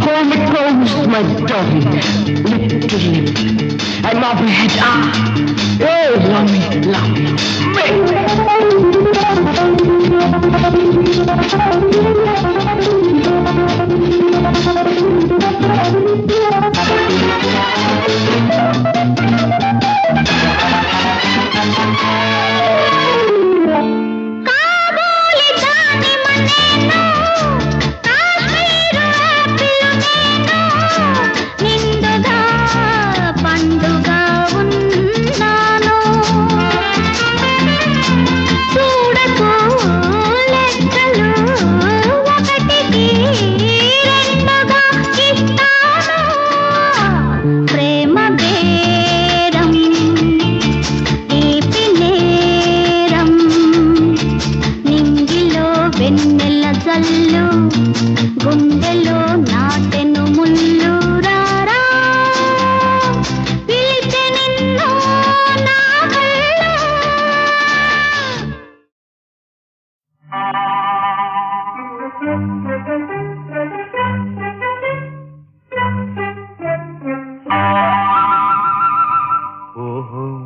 Hold me close, my darling, lip to lip. I love my head up. Oh, love me, love me. Baby.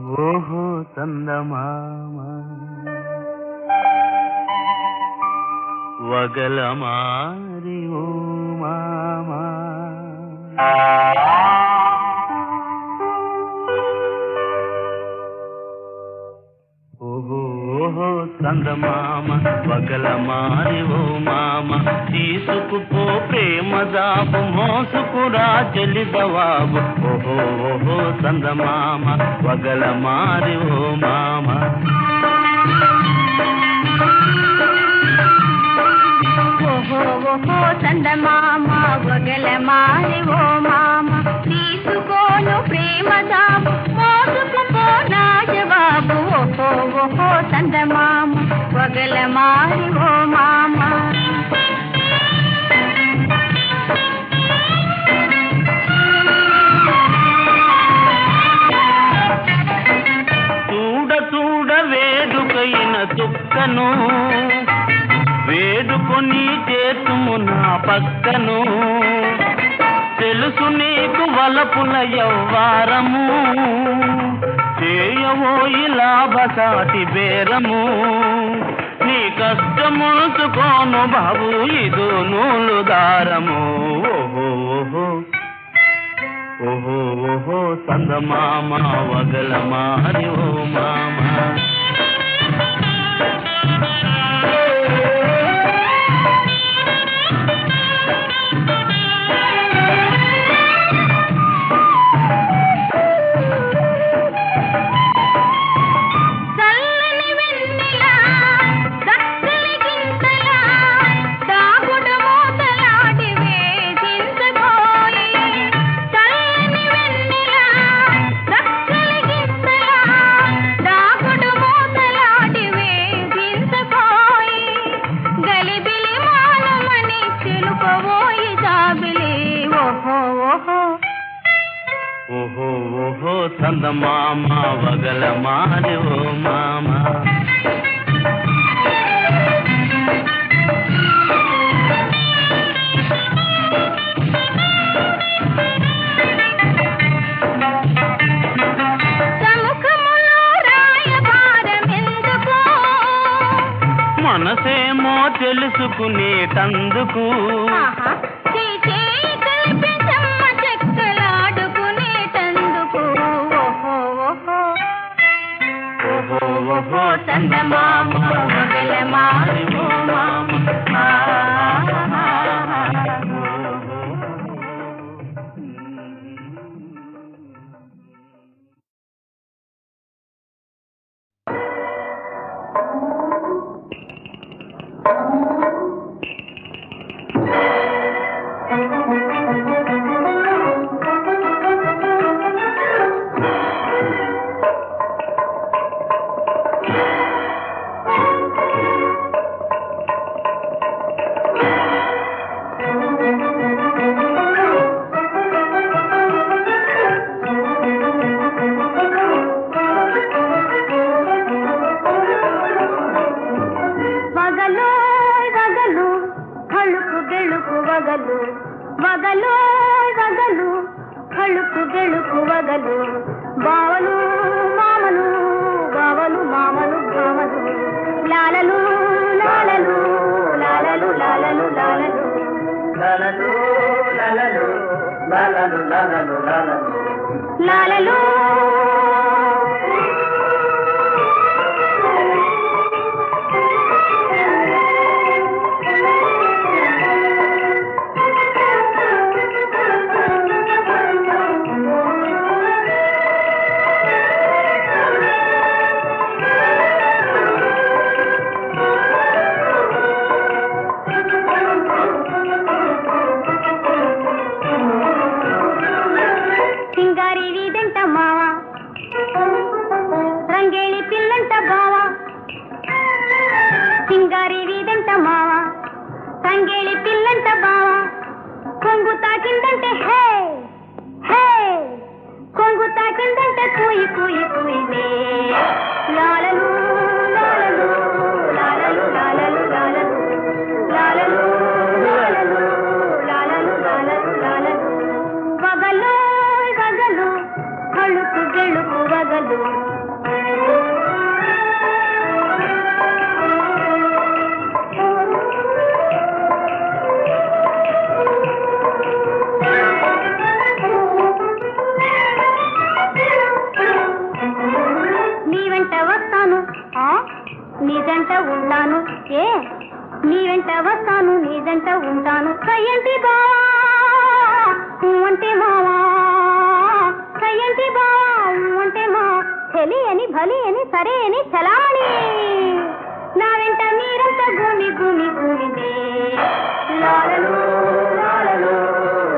ఓహో చందమామ. వగలమారి ఓ మామా. ఓహో చందమామ వగలమారి ఓ మామ తీసుకుపో ప్రేమ job మోసుకురా చెలి జవాబు. ఓహో ఓహో చందమామ వగలమారి ఓ మామ. ఓహో ఓహో చందమామ పగల మారి ఓ మామ. పగల మారి ఓ మామ. చూడ చూడ వేడుకైన దుఃఖను వేడుకొని చేతుము నా పక్కను. తెలుసు నీకు వలపుల యవ్వారము చేయవో ఇలా బసాటి బేరము. ಕಷ್ಟ ಮುಳುತುಕೋನು ಬಾಬು ಇದು ನೂಲು ದಾರಮೋ ಓಹೋ ಓಹೋ ಓಹೋ ಸಂದ ಮಾಮ ಒಗಲ ಮಾರಿ ಓ ಮಾಮ మాని ఓ మామ. మనసేమో తెలుసుకునేటందుకు. அந்த कोई कोई में వస్తాను నీ జంట ఉంటాను. కయ్యంటి బావా ఊ అంటే మావా కయ్యంటి బావా ఊ మా చెలి అని భలి అని సరే అని చలామణి. నా వెంట మీరంతా భూమి భూమి భూమిదే లాలలు లాలలు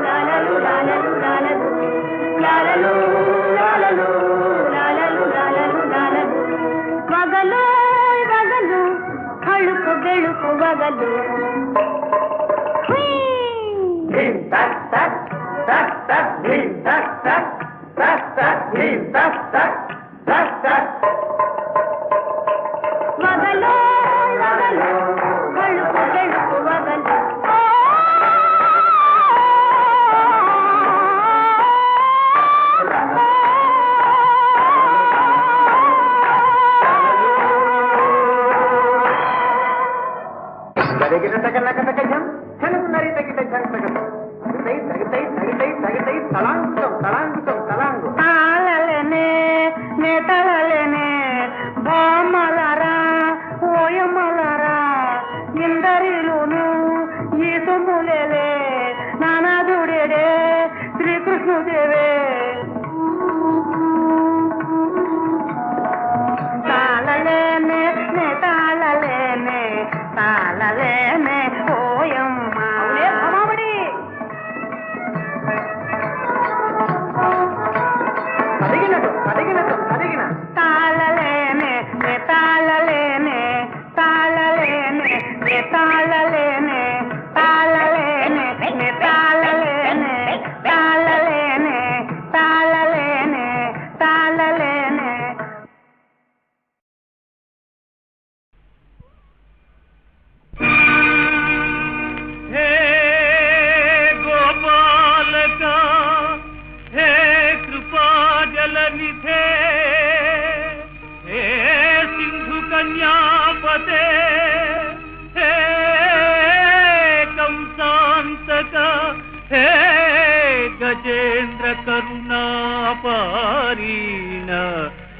లాలలు లాలలు లాలలు. లాలలు లాలలు లాలలు లాలలు లాలలు. వగలు వగలు కಳುకు గెಳುకు వగలు. tak, that tak, that green, that tak, that tak, green, tak, that tak, that.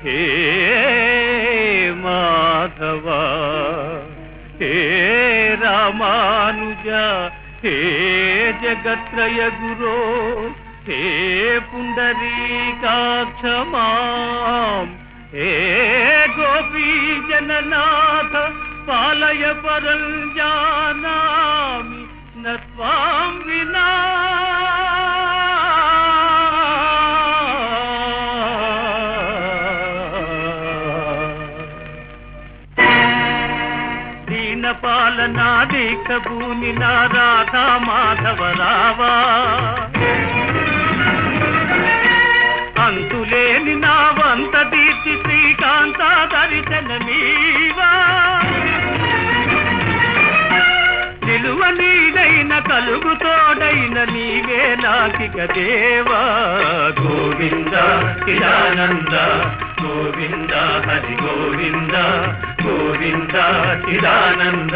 హే మాధవ హే రామానుజ హే జగత్రయ గురో హే పుండరీకాక్ష హే గోపీ జననాథ పాలయ పరం జానామి నత్వాం వినా నాది కబూని నా రాధా మాధవ రావా అంతులేని నా వంత తీర్చి శ్రీకాంత దర్శనమీవా నిలువ నీడైన కలుగు తోడైన నీవే నాకిక దేవా. గోవింద చిదానంద గోవింద హరి గోవింద గోవింద చిదానంద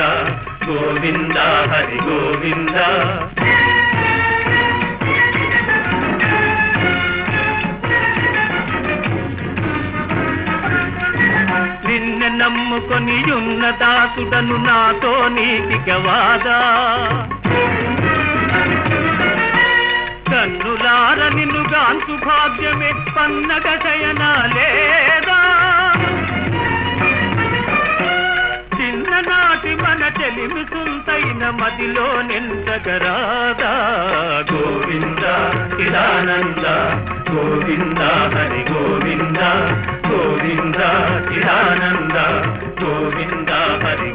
గోవింద హరి గోవింద. నిన్న నమ్ముకొని ఉన్న దాసుడను నాతో నీతిక వాదా కన్నులార నిన్ను పన్నగ శయన లేదా చిన్ననాటి మన చెలిమి సుంతైన మదిలో నిందగరాదా గోవింద చిదానంద గోవింద హరి గోవింద గోవింద చిదానంద గోవింద హరి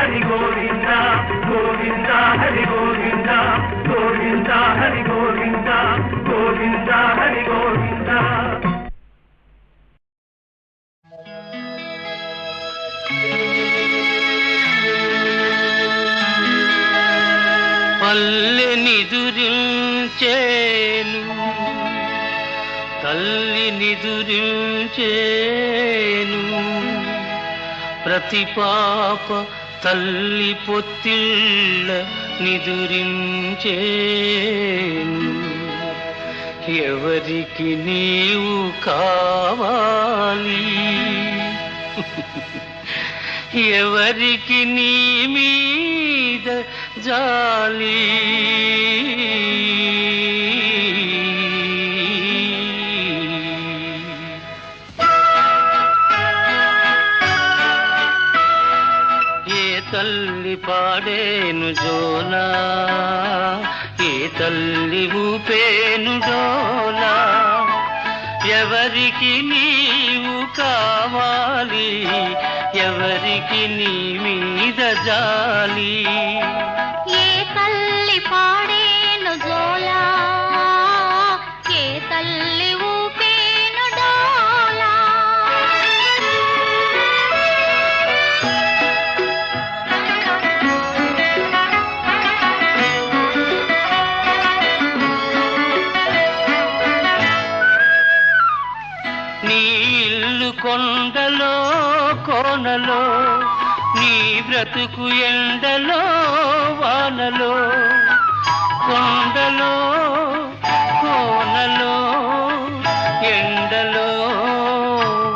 హరి గోవింద గోవింద హరి గోవింద గోవింద హరి గోవింద గోవింద హరి గోవింద. పల్లె నిదురించేను తల్లి నిదురించేను ప్రతి పాప తల్లి పొత్తిళ్ళ నిదురించేను. ఎవరికి నీవు కావాలి? ఎవరికి నీ మీద జాలి? తల్లి పాడేను జోలా ఏ తల్లి ఊపేను డోలా ఎవరికి నీవు కావాలి? ఎవరికి నీ మీద జాలి? నీ ఇల్లు కొండలో కోనలో నీ బ్రతుకు ఎండలో వానలో కొండలో కోనలో ఎండలో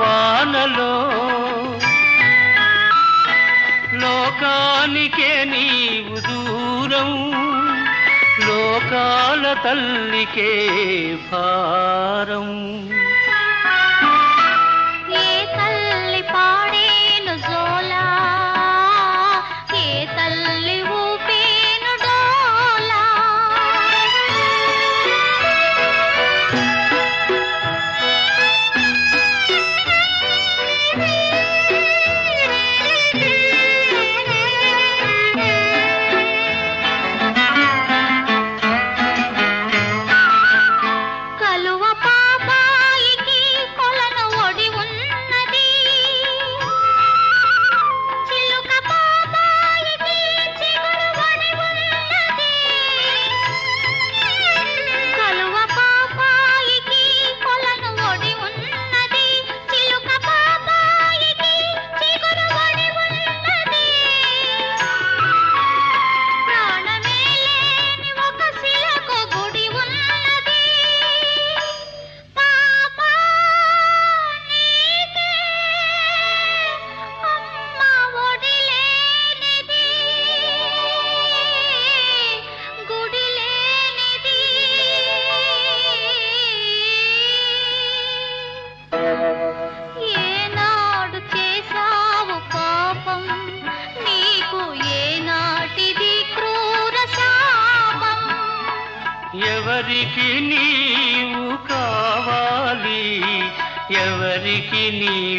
వానలో. లోకానికే నీవు దూరం లోకాల తల్లికే భారం.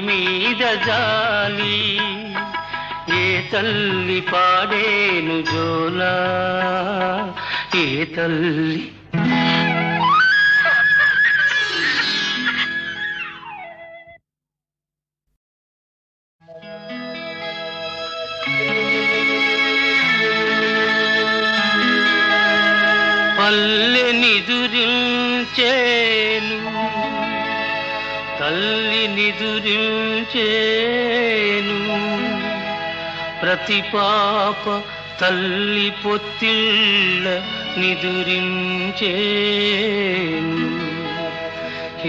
మీద జాలి ఏ తల్లి పాడేను జోలా ఏ తల్లి. పల్లె నిదురించే ఎదురించేను. ప్రతి పాప తల్లి పొత్తిళ్ళ నిదురించేను.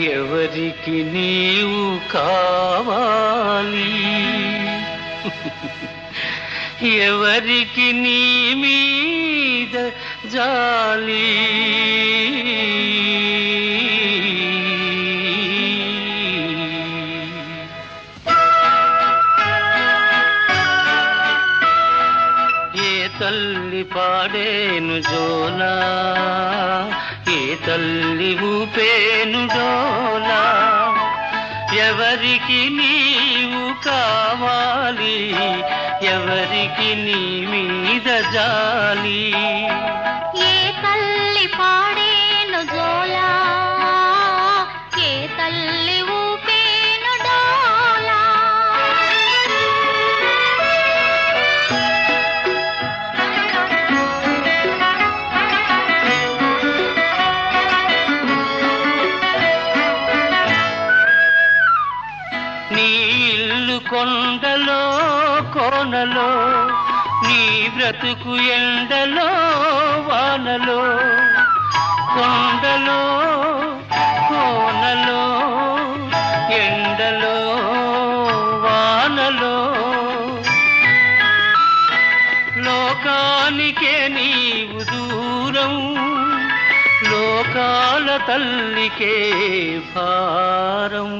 ఎవరికి నీవు కావాలి? ఎవరికి నీ మీద జాలి? పాడేను జోలా ఏ తల్లి ఊపేను డోలా? ఎవరికి నీవు కావాలి? ఎవరికి నీ మీద జాలి? కోనలో నీ బ్రతుకు ఎండలో వానలో కొండలో కోనలో ఎండలో వానలో. లోకానికే నీవు దూరం లోకాల తల్లికే భారం.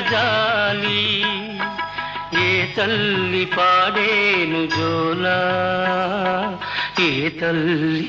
జాలి ఏ తల్లి పాడేను జోలా ఏ తల్లి